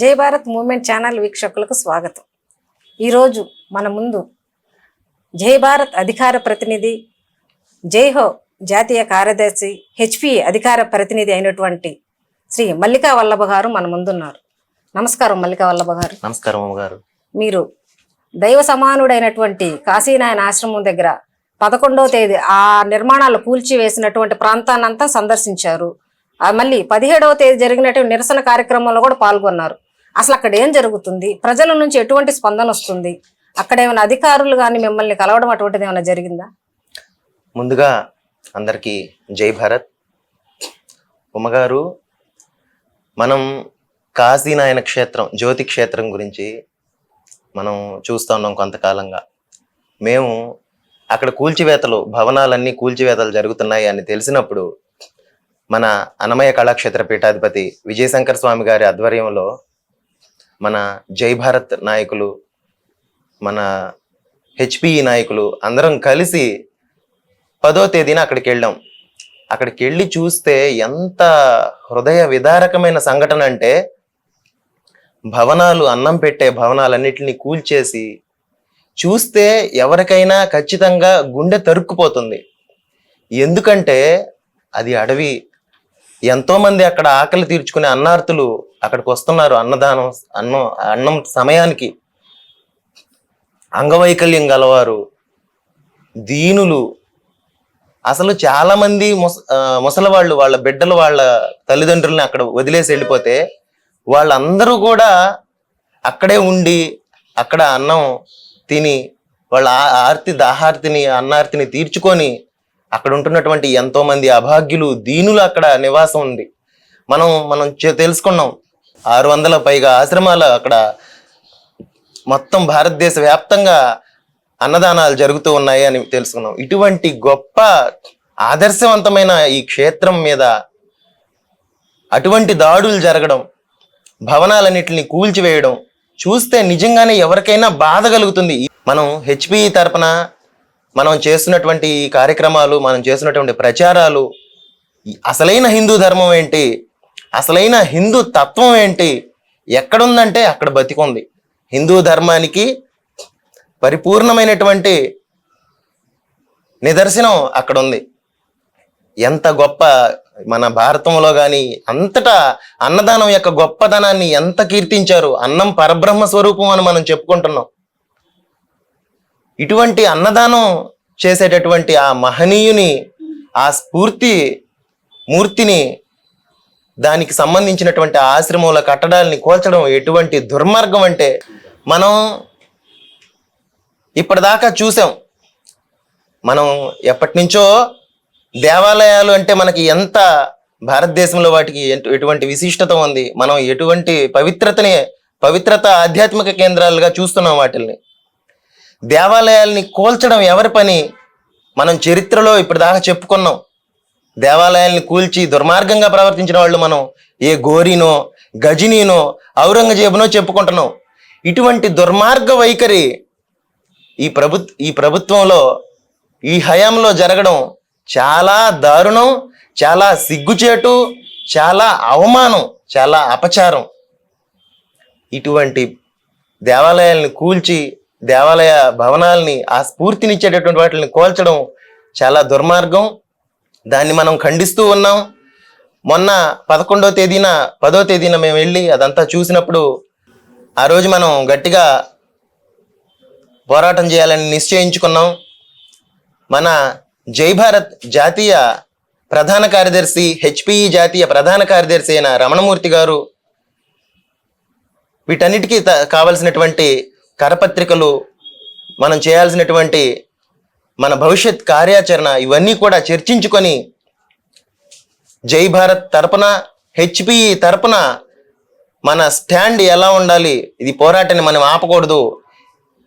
జై Bharat movement channel వీక్షకులకు స్వాగతం. ఈరోజు మన ముందు జై భారత్ అధికార ప్రతినిధి జై హో జాతీయ కార్యదర్శి హెచ్పి అధికార ప్రతినిధి అయినటువంటి శ్రీ మల్లికా వల్లభ గారు మన ముందున్నారు. నమస్కారం మల్లికా వల్లభ గారు. నమస్కారం అమ్మగారు. మీరు దైవ సమానుడైనటువంటి కాశీనాయన ఆశ్రమం దగ్గర పదకొండవ తేదీ ఆ నిర్మాణాలు కూల్చివేసినటువంటి ప్రాంతాన్నంతా సందర్శించారు. మళ్ళీ పదిహేడవ తేదీ జరిగినటువంటి నిరసన కార్యక్రమంలో కూడా పాల్గొన్నారు. అసలు అక్కడ ఏం జరుగుతుంది? ప్రజల నుంచి ఎటువంటి స్పందన వస్తుంది? అక్కడ ఏమైనా అధికారులు కానీ మిమ్మల్ని కలవడం అటువంటిది ఏమైనా జరిగిందా? ముందుగా అందరికీ జై భారత్. ఉమ్మగారు మనం కాశీనాయన క్షేత్రం జ్యోతి క్షేత్రం గురించి మనం చూస్తూ ఉన్నాం కొంతకాలంగా. మేము అక్కడ కూల్చివేతలు భవనాలన్నీ కూల్చివేతలు జరుగుతున్నాయి అని తెలిసినప్పుడు మన అన్నమయ్య కళాక్షేత్ర పీఠాధిపతి విజయశంకర్ స్వామి గారి ఆధ్వర్యంలో మన జై భారత్ నాయకులు మన హెచ్పిఈ నాయకులు అందరం కలిసి పదో తేదీన అక్కడికి వెళ్ళాం అక్కడికి వెళ్ళి చూస్తే ఎంత హృదయ విదారకమైన సంఘటన అంటే భవనాలు అన్నం పెట్టే భవనాలన్నిటిని కూల్చేసి చూస్తే ఎవరికైనా ఖచ్చితంగా గుండె తరుక్కుపోతుంది. ఎందుకంటే అది అడవి ఎంతోమంది అక్కడ ఆకలి తీర్చుకునే అన్నార్థులు అక్కడికి వస్తున్నారు అన్నదానం అన్నం అన్నం సమయానికి. అంగవైకల్యం గలవారు దీనులు. అసలు చాలామంది ముస ఆ, ముసలి వాళ్ళు వాళ్ళ బిడ్డలు వాళ్ళ తల్లిదండ్రుల్ని అక్కడ వదిలేసి వెళ్ళిపోతే వాళ్ళందరూ కూడా అక్కడే ఉండి అక్కడ అన్నం తిని వాళ్ళ ఆ- ఆర్తి దాహార్తిని అన్నార్తిని తీర్చుకొని అక్కడ ఉంటున్నటువంటి ఎంతో మంది అభాగ్యులు దీనులు అక్కడ నివాసం ఉంది. మనం మనం తెలుసుకున్నాం. ఆరు వందల పైగా ఆశ్రమాలు అక్కడ మొత్తం భారతదేశ వ్యాప్తంగా అన్నదానాలు జరుగుతూ ఉన్నాయి అని తెలుసుకున్నాం. ఇటువంటి గొప్ప ఆదర్శవంతమైన ఈ క్షేత్రం మీద అటువంటి దాడులు జరగడం భవనాలన్నింటిని కూల్చివేయడం చూస్తే నిజంగానే ఎవరికైనా బాధ కలుగుతుంది. మనం హెచ్పి తరపున మనం చేస్తున్నటువంటి ఈ కార్యక్రమాలు మనం చేస్తున్నటువంటి ప్రచారాలు అసలైన హిందూ ధర్మం ఏంటి? అసలైన హిందూ తత్వం ఏంటి? ఎక్కడుందంటే అక్కడ బతికుంది. హిందూ ధర్మానికి పరిపూర్ణమైనటువంటి నిదర్శనం అక్కడ ఉంది ఎంత గొప్ప మన భారతంలో కానీ అంతటా అన్నదానం యొక్క గొప్పదనాన్ని ఎంత కీర్తించారు? అన్నం పరబ్రహ్మ స్వరూపం అని మనం చెప్పుకుంటున్నాం. ఇటువంటి అన్నదానం చేసేటటువంటి ఆ మహనీయుని ఆ స్ఫూర్తి మూర్తిని దానికి సంబంధించినటువంటి ఆశ్రమంలో కట్టడాల్ని కోల్చడం ఎటువంటి దుర్మార్గం అంటే మనం ఇప్పటిదాకా చూసాం. మనం ఎప్పటి నుంచో దేవాలయాలు అంటే మనకి ఎంత భారతదేశంలో వాటికి ఎటు- ఎటువంటి విశిష్టత ఉంది. మనం ఎటువంటి పవిత్రతని పవిత్రత ఆధ్యాత్మిక కేంద్రాలుగా చూస్తున్నాం వాటిల్ని. దేవాలయాల్ని కూల్చడం ఎవరి పని? మనం చరిత్రలో ఇప్పటిదాకా చెప్పుకున్నాం. దేవాలయాల్ని కూల్చి దుర్మార్గంగా ప్రవర్తించిన వాళ్ళు మనం ఏ గోరీనో గజినీనో ఔరంగజేబునో చెప్పుకుంటున్నాం. ఇటువంటి దుర్మార్గ వైఖరి ఈ ప్రభు ఈ ప్రభుత్వంలో ఈ హయాంలో జరగడం చాలా దారుణం చాలా సిగ్గుచేటు చాలా అవమానం చాలా అపచారం. ఇటువంటి దేవాలయాల్ని కూల్చి దేవాలయ భవనాల్ని ఆ స్ఫూర్తినిచ్చేటటువంటి వాటిని కోల్చడం చాలా దుర్మార్గం. దాన్ని మనం ఖండిస్తూ ఉన్నాం. మొన్న పదకొండో తేదీన పదో తేదీన మేము వెళ్ళి అదంతా చూసినప్పుడు ఆ రోజు మనం గట్టిగా పోరాటం చేయాలని నిశ్చయించుకున్నాం. మన జై భారత్ జాతీయ ప్రధాన కార్యదర్శి హెచ్పిఈ జాతీయ ప్రధాన కార్యదర్శి అయిన రమణమూర్తి గారు వీటన్నిటికీ త- కావలసినటువంటి కరపత్రికలు మనం చేయాల్సినటువంటి మన భవిష్యత్ కార్యాచరణ ఇవన్నీ కూడా చర్చించుకొని జై భారత్ తరపున హెచ్పిఈ తరపున మన స్టాండ్ ఎలా ఉండాలి ఇది పోరాటాన్ని మనం ఆపకూడదు.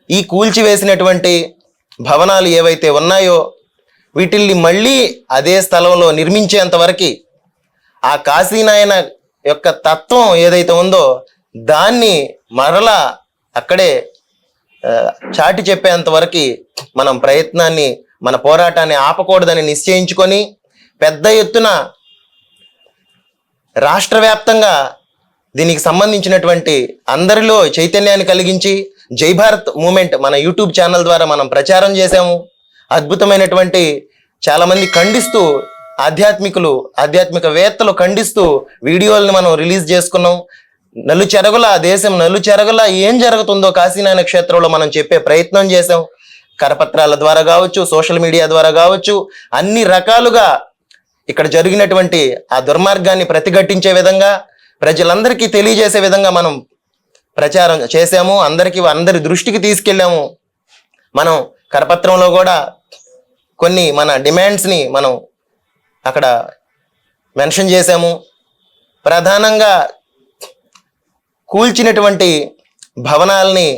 ఈ కూల్చివేసినటువంటి భవనాలు ఏవైతే ఉన్నాయో వీటిల్ని మళ్ళీ అదే స్థలంలో నిర్మించేంతవరకు ఆ కాశీనాయన యొక్క తత్వం ఏదైతే ఉందో దాన్ని మరలా అక్కడే చాటి చెప్పేంత వరకు మనం ప్రయత్నాన్ని మన పోరాటాన్ని ఆపకూడదని నిశ్చయించుకొని పెద్ద ఎత్తున రాష్ట్ర వ్యాప్తంగా దీనికి సంబంధించినటువంటి అందరిలో చైతన్యాన్ని కలిగించి జై భారత్ మూమెంట్ మన యూట్యూబ్ ఛానల్ ద్వారా మనం ప్రచారం చేసాము అద్భుతమైనటువంటి చాలామంది ఖండిస్తూ ఆధ్యాత్మికులు ఆధ్యాత్మిక వేత్తలు ఖండిస్తూ వీడియోలను మనం రిలీజ్ చేసుకున్నాం. నలు చెరగుల దేశం నలు చెరగుల ఏం జరుగుతుందో కాశీనాయన క్షేత్రంలో మనం చెప్పే ప్రయత్నం చేసాం కరపత్రాల ద్వారా కావచ్చు సోషల్ మీడియా ద్వారా కావచ్చు అన్ని రకాలుగా ఇక్కడ జరిగినటువంటి ఆ దుర్మార్గాన్ని ప్రతిఘటించే విధంగా ప్రజలందరికీ తెలియజేసే విధంగా మనం ప్రచారం చేసాము అందరికీ అందరి దృష్టికి తీసుకెళ్ళాము. మనం కరపత్రంలో కూడా కొన్ని మన డిమాండ్స్ని మనం అక్కడ మెన్షన్ చేసాము ప్రధానంగా కూల్చినటువంటి భవనాల్ని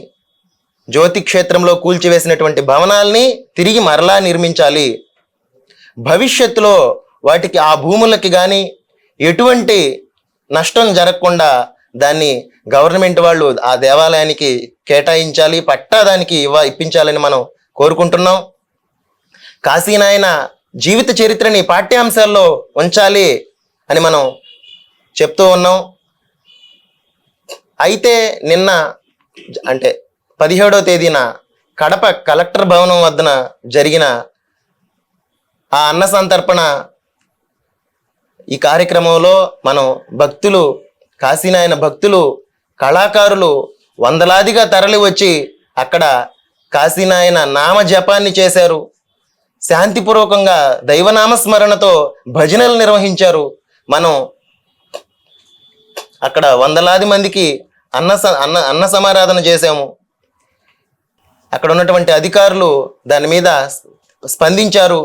జ్యోతి క్షేత్రంలో కూల్చివేసినటువంటి భవనాల్ని తిరిగి మరలా నిర్మించాలి. భవిష్యత్తులో వాటికి ఆ భూములకి కానీ ఎటువంటి నష్టం జరగకుండా దాన్ని గవర్నమెంట్ వాళ్ళు ఆ దేవాలయానికి కేటాయించాలి పట్టా దానికి ఇవ్వ ఇప్పించాలని మనం కోరుకుంటున్నాం. కాశీనాయన జీవిత చరిత్రని పాఠ్యాంశాల్లో ఉంచాలి అని మనం చెప్తూ ఉన్నాం. అయితే నిన్న అంటే పదిహేడవ తేదీన కడప కలెక్టర్ భవనం వద్దన జరిగిన ఆ అన్న సంతర్పణ ఈ కార్యక్రమంలో మనం భక్తులు కాశీనాయన భక్తులు కళాకారులు వందలాదిగా తరలి వచ్చి అక్కడ కాశీనాయన నామ జపాన్ని చేశారు. శాంతిపూర్వకంగా దైవనామస్మరణతో భజనలు నిర్వహించారు. మనం అక్కడ వందలాది మందికి అన్న అన్న అన్న సమారాధన చేశాము. అక్కడ ఉన్నటువంటి అధికారులు దాని మీద స్పందించారు.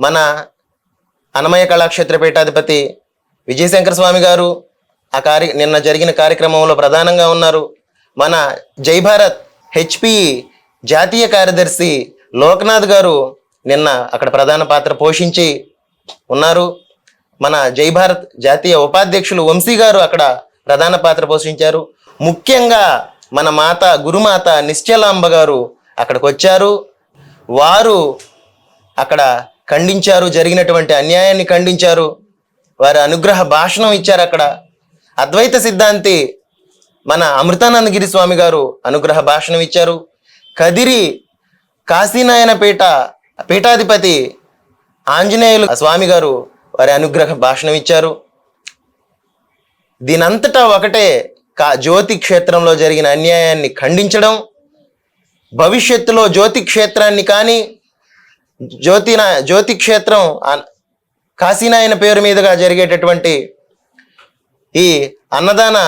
మన అన్నమయ్య కళాక్షేత్ర పీఠాధిపతి విజయశంకర స్వామి గారు ఆ కార్య నిన్న జరిగిన కార్యక్రమంలో ప్రధానంగా ఉన్నారు. మన జై భారత్ హెచ్పి జాతీయ కార్యదర్శి లోక్నాథ్ గారు నిన్న అక్కడ ప్రధాన పాత్ర పోషించి ఉన్నారు. మన జై భారత్ జాతీయ ఉపాధ్యక్షులు వంశీ గారు అక్కడ ప్రధాన పాత్ర పోషించారు. ముఖ్యంగా మన మాత గురుమాత నిశ్చలాంబ గారు అక్కడికి వచ్చారు వారు అక్కడ ఖండించారు జరిగినటువంటి అన్యాయాన్ని ఖండించారు. వారి అనుగ్రహ భాషణం ఇచ్చారు అక్కడ. అద్వైత సిద్ధాంతి మన అమృతానందగిరి స్వామి గారు అనుగ్రహ భాషణం ఇచ్చారు. కదిరి కాశీనాయన పీఠ పీఠాధిపతి ఆంజనేయులు స్వామి గారు వారి అనుగ్రహ భాషణం ఇచ్చారు. దీనంతటా ఒకటే కా జ్యోతి క్షేత్రంలో జరిగిన అన్యాయాన్ని ఖండించడం భవిష్యత్తులో జ్యోతి క్షేత్రాన్ని కానీ జ్యోతి జ్యోతి క్షేత్రం కాశీనాయన పేరు మీదుగా జరిగేటటువంటి ఈ అన్నదాన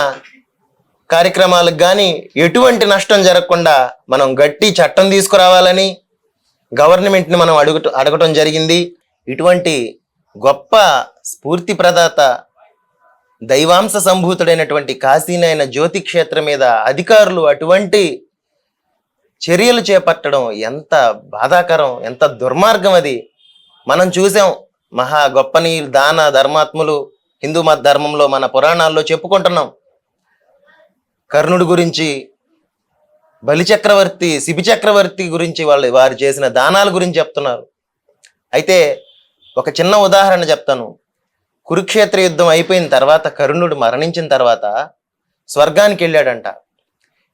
కార్యక్రమాలకు కానీ ఎటువంటి నష్టం జరగకుండా మనం గట్టి చట్టం తీసుకురావాలని గవర్నమెంట్ని మనం అడుగు అడగటం జరిగింది. ఇటువంటి గొప్ప స్ఫూర్తి ప్రదాత దైవాంశ సంభూతుడైనటువంటి కాశీనైన జ్యోతి క్షేత్రం మీద అధికారులు అటువంటి చర్యలు చేపట్టడం ఎంత బాధాకరం ఎంత దుర్మార్గం అది. మనం చూసాం మహా గొప్పని దాన ధర్మాత్ములు హిందూ మత ధర్మంలో మన పురాణాల్లో చెప్పుకుంటున్నాం. కర్ణుడి గురించి బలిచక్రవర్తి శిబి చక్రవర్తి గురించి వాళ్ళు వారు చేసిన దానాల గురించి చెప్తున్నారు. అయితే ఒక చిన్న ఉదాహరణ చెప్తాను. కురుక్షేత్ర యుద్ధం అయిపోయిన తర్వాత కర్ణుడు మరణించిన తర్వాత స్వర్గానికి వెళ్ళాడంట.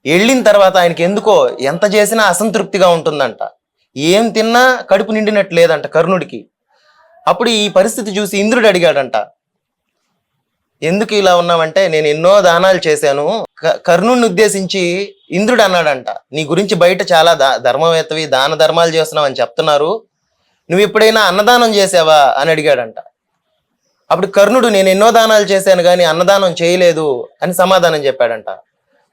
వెళ్ళిన తర్వాత ఆయనకి ఎందుకో ఎంత చేసినా అసంతృప్తిగా ఉంటుందంట. ఏం తిన్నా కడుపు నిండినట్టు లేదంట కర్ణుడికి. అప్పుడు ఈ పరిస్థితి చూసి ఇంద్రుడు అడిగాడంట ఎందుకు ఇలా ఉన్నావంటే నేను ఎన్నో దానాలు చేశాను. క- కర్ణుడిని ఉద్దేశించి ఇంద్రుడు అన్నాడంట నీ గురించి బయట చాలా దా ధర్మవేత్తవి దాన ధర్మాలు చేస్తున్నావు అని చెప్తున్నారు. నువ్వు ఎప్పుడైనా అన్నదానం చేసావా? అని అడిగాడంట. అప్పుడు కర్ణుడు నేను ఎన్నో దానాలు చేశాను కానీ అన్నదానం చేయలేదు అని సమాధానం చెప్పాడంట.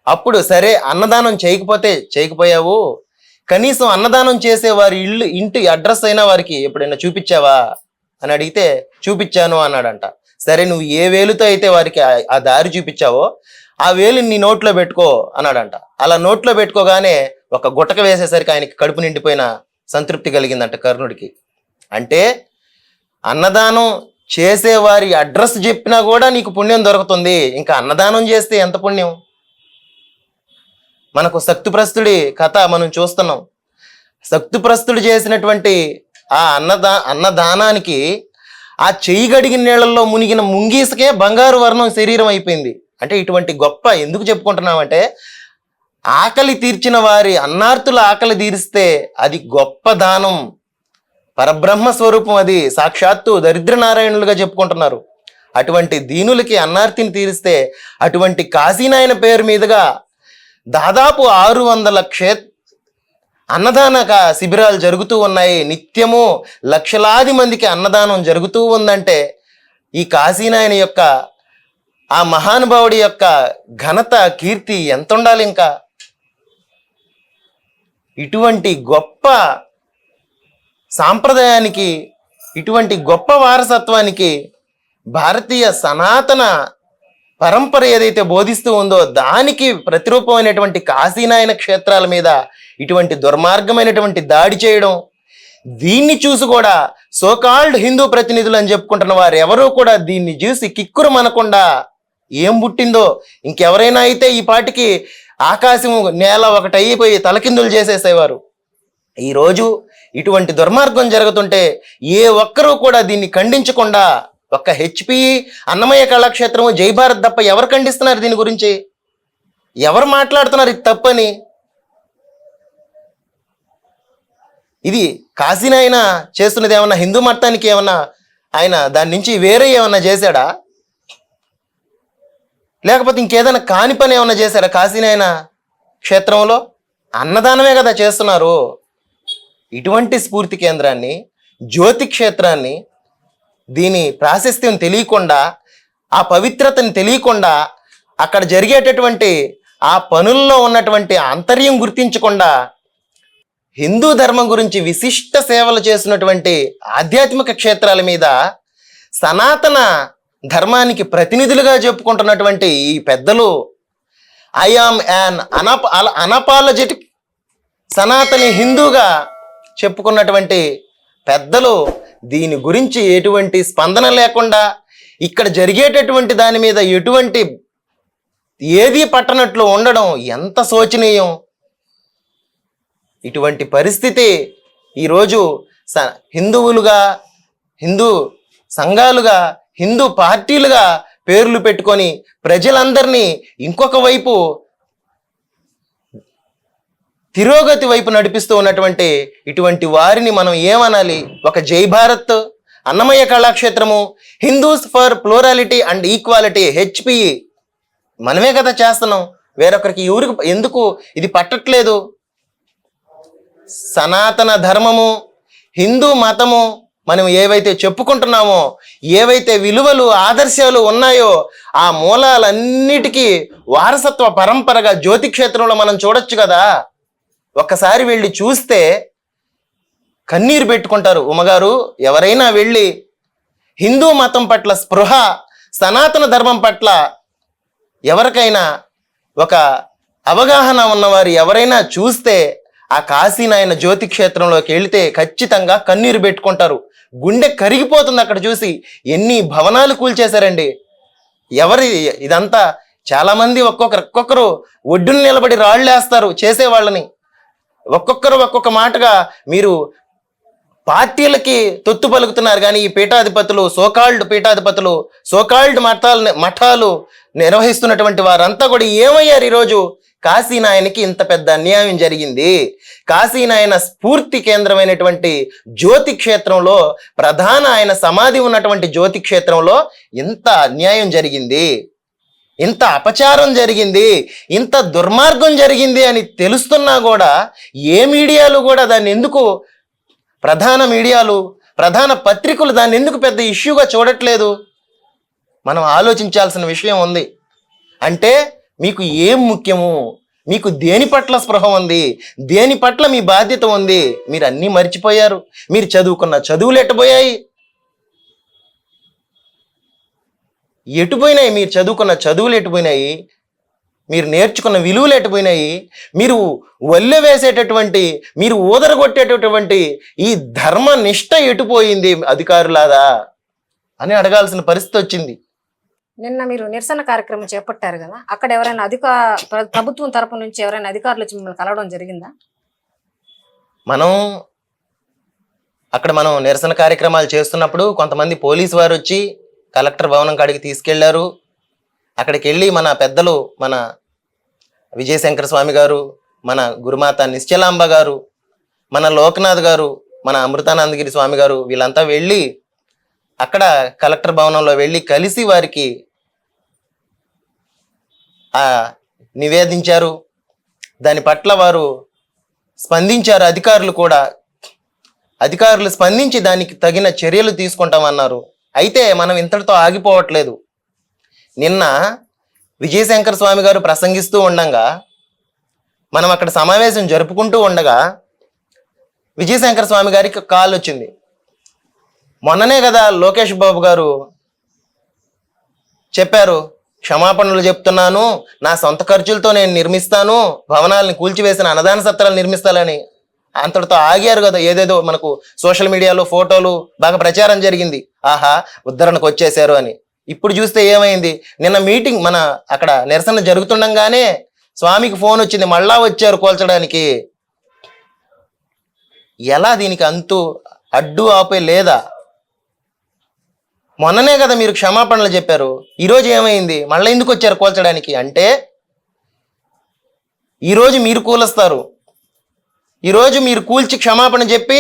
అప్పుడు సరే అన్నదానం చేయకపోతే చేయకపోయావు. కనీసం అన్నదానం చేసే వారి ఇల్లు ఇంటి అడ్రస్ అయినా వారికి ఎప్పుడైనా చూపించావా? అని అడిగితే చూపించాను అన్నాడంట. సరే నువ్వు ఏ వేలుతో అయితే వారికి ఆ- దారి చూపించావో ఆ వేలుని నీ నోట్లో పెట్టుకో అన్నాడంట. అలా నోట్లో పెట్టుకోగానే ఒక గుటక వేసేసరికి ఆయనకి కడుపు నిండిపోయిన సంతృప్తి కలిగిందంట కర్ణుడికి. అంటే అన్నదానం చేసేవారి అడ్రస్ చెప్పినా కూడా నీకు పుణ్యం దొరుకుతుంది. ఇంకా అన్నదానం చేస్తే ఎంత పుణ్యం? మనకు శక్తిప్రస్తుడి కథ మనం చూస్తున్నాం. శక్తిప్రస్తుడు చేసినటువంటి ఆ అన్నదా అన్నదానానికి ఆ చెయ్యి గడిగిన నీళ్ళల్లో మునిగిన ముంగీసకే బంగారు వర్ణం శరీరం అయిపోయింది. అంటే ఇటువంటి గొప్ప ఎందుకు చెప్పుకుంటున్నామంటే ఆకలి తీర్చిన వారి అన్నార్తుల ఆకలి తీరిస్తే అది గొప్ప దానం. పరబ్రహ్మ స్వరూపం అది. సాక్షాత్తు దరిద్ర నారాయణులుగా చెప్పుకుంటున్నారు. అటువంటి దీనులకి అన్నార్తిని తీరిస్తే అటువంటి కాశీనాయన పేరు మీదుగా దాదాపు ఆరు వందల క్షే అన్నదాన శిబిరాలు జరుగుతూ ఉన్నాయి. నిత్యము లక్షలాది మందికి అన్నదానం జరుగుతూ ఉందంటే ఈ కాశీనాయన యొక్క ఆ మహానుభావుడి యొక్క ఘనత కీర్తి ఎంత ఉండాలి ఇంకా ఇటువంటి గొప్ప సాంప్రదాయానికి ఇటువంటి గొప్ప వారసత్వానికి భారతీయ సనాతన పరంపర ఏదైతే బోధిస్తూ ఉందో దానికి ప్రతిరూపమైనటువంటి కాశీనాయన క్షేత్రాల మీద ఇటువంటి దుర్మార్గమైనటువంటి దాడి చేయడం దీన్ని చూసి కూడా సోకాల్డ్ హిందూ ప్రతినిధులు అని చెప్పుకుంటున్న వారు ఎవరూ కూడా దీన్ని చూసి కిక్కురు మనకుండా ఏం పుట్టిందో ఇంకెవరైనా అయితే ఈ పాటికి ఆకాశము నేల ఒకటి అయిపోయి తలకిందులు చేసేసేవారు. ఈరోజు ఇటువంటి దుర్మార్గం జరుగుతుంటే ఏ ఒక్కరూ కూడా దీన్ని ఖండించకుండా ఒక్క హెచ్పి అన్నమయ్య కళాక్షేత్రము జైభారత్ తప్ప ఎవరు ఖండిస్తున్నారు దీని గురించి? ఎవరు మాట్లాడుతున్నారు ఇది తప్పని? ఇది కాశీనాయన చేస్తున్నది ఏమన్నా హిందూ మతానికి ఏమన్నా ఆయన దాని నుంచి వేరే ఏమన్నా చేశాడా? లేకపోతే ఇంకేదైనా కాని పని ఏమన్నా చేశారా కాశీనాయన క్షేత్రంలో? అన్నదానమే కదా చేస్తున్నారు. ఇటువంటి స్ఫూర్తి కేంద్రాన్ని జ్యోతి క్షేత్రాన్ని దీని ప్రాశస్త్యం తెలియకుండా ఆ పవిత్రతని తెలియకుండా అక్కడ జరిగేటటువంటి ఆ పనుల్లో ఉన్నటువంటి ఆంతర్యం గుర్తించకుండా హిందూ ధర్మం గురించి విశిష్ట సేవలు చేసినటువంటి ఆధ్యాత్మిక క్షేత్రాల మీద సనాతన ధర్మానికి ప్రతినిధులుగా చెప్పుకుంటున్నటువంటి ఈ పెద్దలు ఐఆమ్ యాన్ అనప అనపాలజెటిక్ సనాతని హిందూగా చెప్పుకున్నటువంటి పెద్దలు దీని గురించి ఎటువంటి స్పందన లేకుండా ఇక్కడ జరిగేటటువంటి దాని మీద ఎటువంటి ఏది పట్టనట్లు ఉండడం ఎంత శోచనీయం? ఇటువంటి పరిస్థితి ఈరోజు స హిందువులుగా హిందూ సంఘాలుగా హిందూ పార్టీలుగా పేర్లు పెట్టుకొని ప్రజలందరినీ ఇంకొక వైపు తిరోగతి వైపు నడిపిస్తూ ఉన్నటువంటి ఇటువంటి వారిని మనం ఏమనాలి? ఒక Jai Bharat Annamayya కళాక్షేత్రము Hindus for plurality and equality HPE మనమే కదా చేస్తున్నాం. వేరొకరికి ఊరికి ఎందుకు? ఇది పట్టట్లేదు. సనాతన ధర్మము హిందూ మతము మనం ఏవైతే చెప్పుకుంటున్నామో ఏవైతే విలువలు ఆదర్శాలు ఉన్నాయో ఆ మూలాలన్నిటికీ వారసత్వ పరంపరగా జ్యోతి క్షేత్రంలో మనం చూడొచ్చు కదా. ఒక్కసారి వెళ్ళి చూస్తే కన్నీరు పెట్టుకుంటారు. ఉమ్మగారు ఎవరైనా వెళ్ళి హిందూ మతం పట్ల స్పృహ సనాతన ధర్మం పట్ల ఎవరికైనా ఒక అవగాహన ఉన్నవారు ఎవరైనా చూస్తే ఆ కాశీనాయన జ్యోతి క్షేత్రంలోకి వెళితే ఖచ్చితంగా కన్నీరు పెట్టుకుంటారు. గుండె కరిగిపోతుంది అక్కడ చూసి. ఎన్ని భవనాలు కూల్చేశారండి. ఎవరి ఇదంతా చాలామంది ఒక్కొక్కరు ఒక్కొక్కరు ఒడ్డున నిలబడి రాళ్ళు వేస్తారు చేసేవాళ్ళని. ఒక్కొక్కరు ఒక్కొక్క మాటగా మీరు పార్టీలకి తొత్తు పలుకుతున్నారు. కానీ ఈ పీఠాధిపతులు సోకాల్డ్ పీఠాధిపతులు సోకాల్డ్ మఠాలు మఠాలు నిర్వహిస్తున్నటువంటి వారంతా కూడా ఏమయ్యారు ఈరోజు? కాశీనాయనకి ఇంత పెద్ద అన్యాయం జరిగింది. కాశీనాయన స్ఫూర్తి కేంద్రమైనటువంటి జ్యోతి క్షేత్రంలో ప్రధాన ఆయన సమాధి ఉన్నటువంటి జ్యోతి క్షేత్రంలో ఇంత అన్యాయం జరిగింది. ఇంత అపచారం జరిగింది ఇంత దుర్మార్గం జరిగింది అని తెలుస్తున్నా కూడా ఏ మీడియాలు కూడా దాన్ని ఎందుకు ప్రధాన మీడియాలు ప్రధాన పత్రికలు దాన్ని ఎందుకు పెద్ద ఇష్యూగా చూడట్లేదు? మనం ఆలోచించాల్సిన విషయం ఉంది. అంటే మీకు ఏం ముఖ్యము? మీకు దేని పట్ల స్పృహ ఉంది? దేని పట్ల మీ బాధ్యత ఉంది? మీరు అన్నీ మర్చిపోయారు. మీరు చదువుకున్న చదువులు ఎట్టబోయాయి ఎటుపోయినాయి? మీరు చదువుకున్న చదువులు ఎటుపోయినాయి? మీరు నేర్చుకున్న విలువలు ఎటుపోయినాయి? మీరు వల్లె వేసేటటువంటి మీరు ఊదరగొట్టేటటువంటి ఈ ధర్మ నిష్ట ఎటుపోయింది అధికారులాదా అని అడగాల్సిన పరిస్థితి వచ్చింది. నిన్న మీరు నిరసన కార్యక్రమం చేపట్టారు కదా అక్కడ ఎవరైనా అధిక ప్ర- ప్రభుత్వం తరపు నుంచి ఎవరైనా అధికారులు వచ్చి మిమ్మల్ని కలవడం జరిగిందా? మనం అక్కడ మనం నిరసన కార్యక్రమాలు చేస్తున్నప్పుడు కొంతమంది పోలీసు వారు వచ్చి కలెక్టర్ భవనం కాడికి తీసుకెళ్ళారు. అక్కడికి వెళ్ళి మన పెద్దలు మన విజయశంకర స్వామి గారు మన గురుమాత నిశ్చలాంబ గారు మన లోకనాథ్ గారు మన అమృతానందగిరి స్వామి గారు వీళ్ళంతా వెళ్ళి అక్కడ కలెక్టర్ భవనంలో వెళ్ళి కలిసి వారికి ఆ నివేదించారు. దాని పట్ల వారు స్పందించారు. అధికారులు కూడా అధికారులు స్పందించి దానికి తగిన చర్యలు తీసుకుంటామన్నారు. అయితే మనం ఇంతటితో ఆగిపోవట్లేదు. నిన్న విజయశంకర స్వామి గారు ప్రసంగిస్తూ ఉండగా మనం అక్కడ సమావేశం జరుపుకుంటూ ఉండగా విజయశంకర స్వామి గారికి కాల్ వచ్చింది మొన్ననే కదా లోకేష్ బాబు గారు చెప్పారు క్షమాపణలు చెప్తున్నాను నా సొంత ఖర్చులతో నేను నిర్మిస్తాను భవనాలను కూల్చివేసిన అన్నదాన సత్రాలు నిర్మిస్తానని. అంతటితో ఆగారు కదా ఏదేదో మనకు సోషల్ మీడియాలో ఫోటోలు బాగా ప్రచారం జరిగింది. ఆహా ఉద్ధరణకు వచ్చేసారు అని. ఇప్పుడు చూస్తే ఏమైంది? నిన్న మీటింగ్ మన అక్కడ నిరసన జరుగుతుండగానే స్వామికి ఫోన్ వచ్చింది మళ్ళా వచ్చారు కోల్చడానికి. ఎలా దీనికి అంతు అడ్డు ఆపే లేదా? మొన్ననే కదా మీరు క్షమాపణలు చెప్పారు. ఈరోజు ఏమైంది? మళ్ళీ ఎందుకు వచ్చారు కోల్చడానికి? అంటే ఈరోజు మీరు కూలుస్తారు. ఈరోజు మీరు కూల్చి క్షమాపణ చెప్పి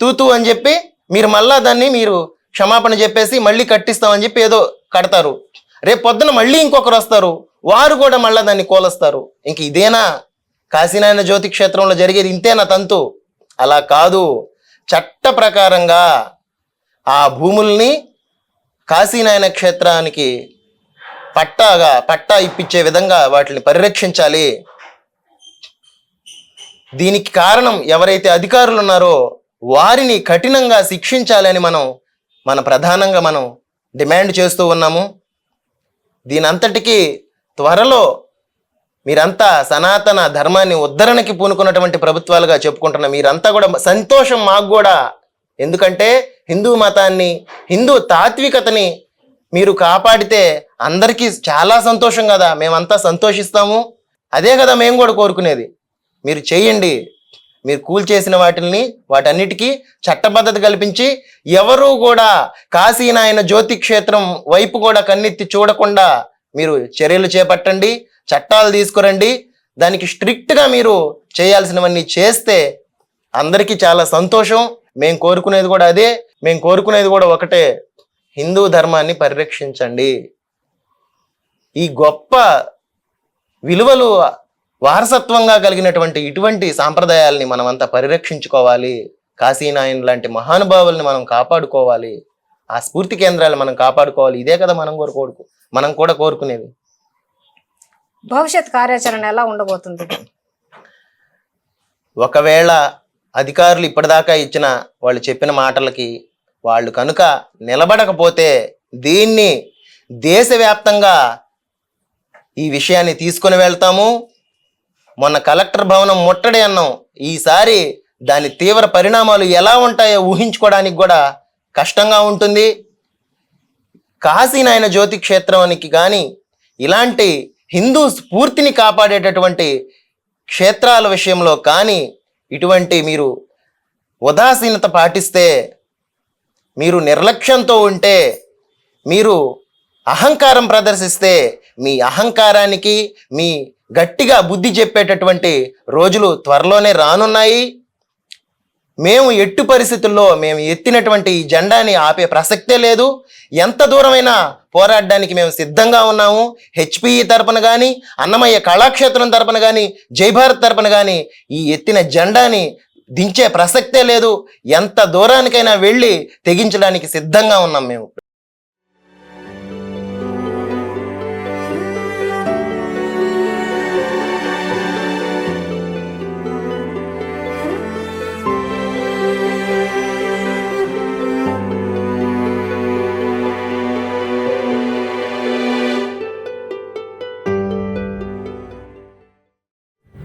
తూతూ అని చెప్పి మీరు మళ్ళా దాన్ని మీరు క్షమాపణ చెప్పేసి మళ్ళీ కట్టిస్తామని చెప్పి ఏదో కడతారు. రేపు పొద్దున మళ్ళీ ఇంకొకరు వస్తారు. వారు కూడా మళ్ళా దాన్ని కోలస్తారు. ఇంక ఇదేనా? కాశీనాయన జ్యోతి క్షేత్రంలో జరిగేది ఇంతేనా తంతు? అలా కాదు. చట్ట ప్రకారంగా ఆ భూముల్ని కాశీనాయన క్షేత్రానికి పట్టాగా పట్టా ఇప్పించే విధంగా వాటిని పరిరక్షించాలి. దీనికి కారణం ఎవరైతే అధికారులు ఉన్నారో వారిని కఠినంగా శిక్షించాలని మనం మన ప్రధానంగా మనం డిమాండ్ చేస్తూ ఉన్నాము. దీనంతటికీ త్వరలో మీరంతా సనాతన ధర్మాన్ని ఉద్ధరణకి పూనుకున్నటువంటి ప్రభుత్వాలుగా చెప్పుకుంటున్న మీరంతా కూడా సంతోషం మాకు కూడా. ఎందుకంటే హిందూ మతాన్ని హిందూ తాత్వికతని మీరు కాపాడితే అందరికీ చాలా సంతోషం కదా. మేమంతా సంతోషిస్తాము. అదే కదా మేము కూడా కోరుకునేది. మీరు చేయండి. మీరు కూల్చేసిన వాటిని వాటన్నిటికీ చట్టబద్ధత కల్పించి ఎవరు కూడా కాశీనాయన జ్యోతి క్షేత్రం వైపు కూడా కన్నెత్తి చూడకుండా మీరు చర్యలు చేపట్టండి చట్టాలు తీసుకురండి. దానికి స్ట్రిక్ట్గా మీరు చేయాల్సినవన్నీ చేస్తే అందరికీ చాలా సంతోషం. మేము కోరుకునేది కూడా అదే. మేము కోరుకునేది కూడా ఒకటే. హిందూ ధర్మాన్ని పరిరక్షించండి. ఈ గొప్ప విలువలు వారసత్వంగా కలిగినటువంటి ఇటువంటి సాంప్రదాయాల్ని మనమంతా పరిరక్షించుకోవాలి. కాశీనాయన్ లాంటి మహానుభావుల్ని మనం కాపాడుకోవాలి. ఆ స్ఫూర్తి కేంద్రాలు మనం కాపాడుకోవాలి. ఇదే కదా మనం కూడా కోరుకు మనం కూడా కోరుకునేది. భవిష్యత్ కార్యాచరణ ఎలా ఉండబోతుంది? ఒకవేళ అధికారులు ఇప్పటిదాకా ఇచ్చిన వాళ్ళు చెప్పిన మాటలకి వాళ్ళు కనుక నిలబడకపోతే దీన్ని దేశవ్యాప్తంగా ఈ విషయాన్ని తీసుకొని వెళ్తాము. మొన్న కలెక్టర్ భవనం ముట్టడి అన్నాం. ఈసారి దాని తీవ్ర పరిణామాలు ఎలా ఉంటాయో ఊహించుకోవడానికి కూడా కష్టంగా ఉంటుంది. కాశీనాయన జ్యోతి క్షేత్రానికి కానీ ఇలాంటి హిందూ స్ఫూర్తిని కాపాడేటటువంటి క్షేత్రాల విషయంలో కానీ ఇటువంటి మీరు ఉదాసీనత పాటిస్తే మీరు నిర్లక్ష్యంతో ఉంటే మీరు అహంకారం ప్రదర్శిస్తే మీ అహంకారానికి మీ గట్టిగా బుద్ధి చెప్పేటటువంటి రోజులు త్వరలోనే రానున్నాయి. మేము ఎట్టు పరిస్థితుల్లో మేము ఎత్తినటువంటి ఈ జెండాని ఆపే ప్రసక్తే లేదు. ఎంత దూరమైనా పోరాడడానికి మేము సిద్ధంగా ఉన్నాము. హెచ్పిఈ తరపున కానీ అన్నమయ్య కళాక్షేత్రం తరపున కానీ జైభారత్ తరపున కానీ ఈ ఎత్తిన జెండాని దించే ప్రసక్తే లేదు. ఎంత దూరానికైనా వెళ్ళి తెగించడానికి సిద్ధంగా ఉన్నాం మేము.